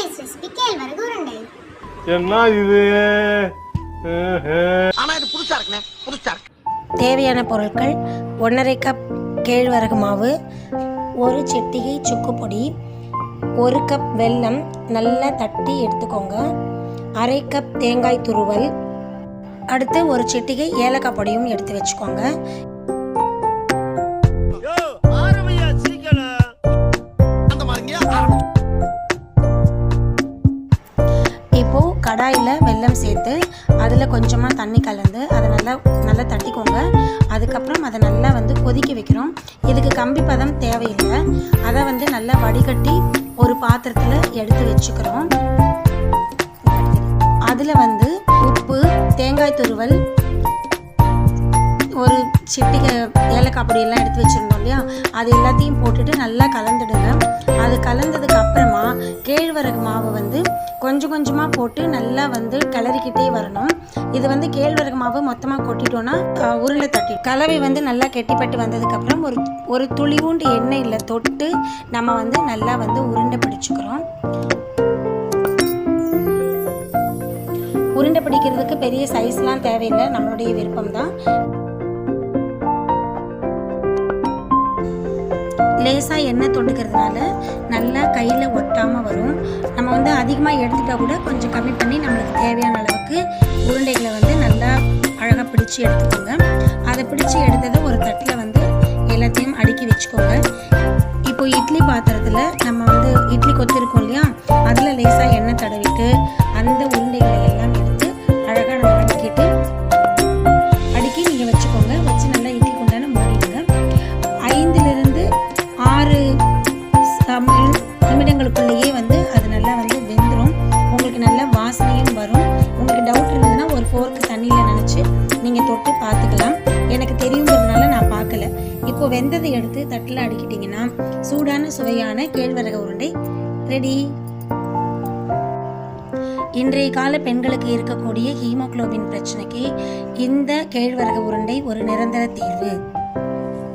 Surprise recipe கேழ்வரகு உருண்டை என்ன இது ஆனா இது புதுசா இருக்குண்ணே புதுசா இருக்கு. தேவையான பொருட்கள் ஒன்றரை கப் கேழ்வரகு மாவு ஒரு சிட்டிகை சுக்கு பொடி ஒரு கப் வெல்லம் நல்லா தட்டி எடுத்துக்கோங்க. அரை கப் தேங்காய் துருவல் அடுத்து ஒரு சிட்டிகை ஏலக்காய் பொடியும் எடுத்து வச்சுக்கோங்க. கடாயில் வெல்லம் சேர்த்து அதில் கொஞ்சமாக தண்ணி கலந்து அதை நல்லா நல்லா தட்டிக்கோங்க. அதுக்கப்புறம் அதை நல்லா வந்து கொதிக்க வைக்கிறோம். இதுக்கு கம்பி பதம் தேவையில்லை. அதை வந்து நல்லா வடிகட்டி ஒரு பாத்திரத்தில் எடுத்து வச்சுக்கிறோம். அதில் வந்து உப்பு தேங்காய் துருவல் ஒரு சிட்டிகை ஏலக்காய் பொடியெல்லாம் எடுத்து வச்சுருந்தோம் இல்லையா? அது எல்லாத்தையும் போட்டுட்டு நல்லா கலந்துடுங்க. அது கலந்ததுக்கு அப்புறம் கேழ்வரகு மாவு வந்து கொஞ்சம் கொஞ்சமாக போட்டு நல்லா வந்து கிளறிக்கிட்டே வரணும். இது வந்து கேழ்வரகு மாவு மொத்தமாக கொட்டிட்டோன்னா உருளை உருண்டை தட்டி. கலவை வந்து நல்லா கெட்டிப்பட்டு வந்ததுக்கப்புறம் ஒரு ஒரு துளிவுண்டு எண்ணெயில் தொட்டு நம்ம வந்து நல்லா வந்து உருண்டை பிடிச்சிக்கிறோம். உருண்டை பிடிக்கிறதுக்கு பெரிய சைஸ்லாம் தேவையில்லை. நம்மளுடைய விருப்பம் தான் லேசாக எண்ணெய் தொட்டுக்கிறதுனால நல்லா கையில் ஒட்டாமல் வரும். நம்ம வந்து அதிகமாக எடுத்துட்டால் கூட கொஞ்சம் கம்மி பண்ணி நம்மளுக்கு தேவையான அளவுக்கு உருண்டைகளை வந்து நல்லா அழகாக பிடிச்சி எடுத்துக்கோங்க. அதை பிடிச்சி எடுத்ததை ஒரு தட்டில் வந்து எல்லாத்தையும் அடுக்கி வச்சுக்கோங்க. போட்டு பார்த்துக்கலாம். எனக்கு தெரியுங்கிறதுனால நான் பார்க்கல. இப்போ வெந்ததை எடுத்து தட்டில் அடுக்கிட்டிங்கன்னா சூடான சுவையான கேழ்வரகு உருண்டை ரெடி இன்றைய கால பெண்களுக்கு இருக்கக்கூடிய ஹீமோகுளோபின் பிரச்சனைக்கு இந்த கேழ்வரகு உருண்டை ஒரு நிரந்தர தீர்வு.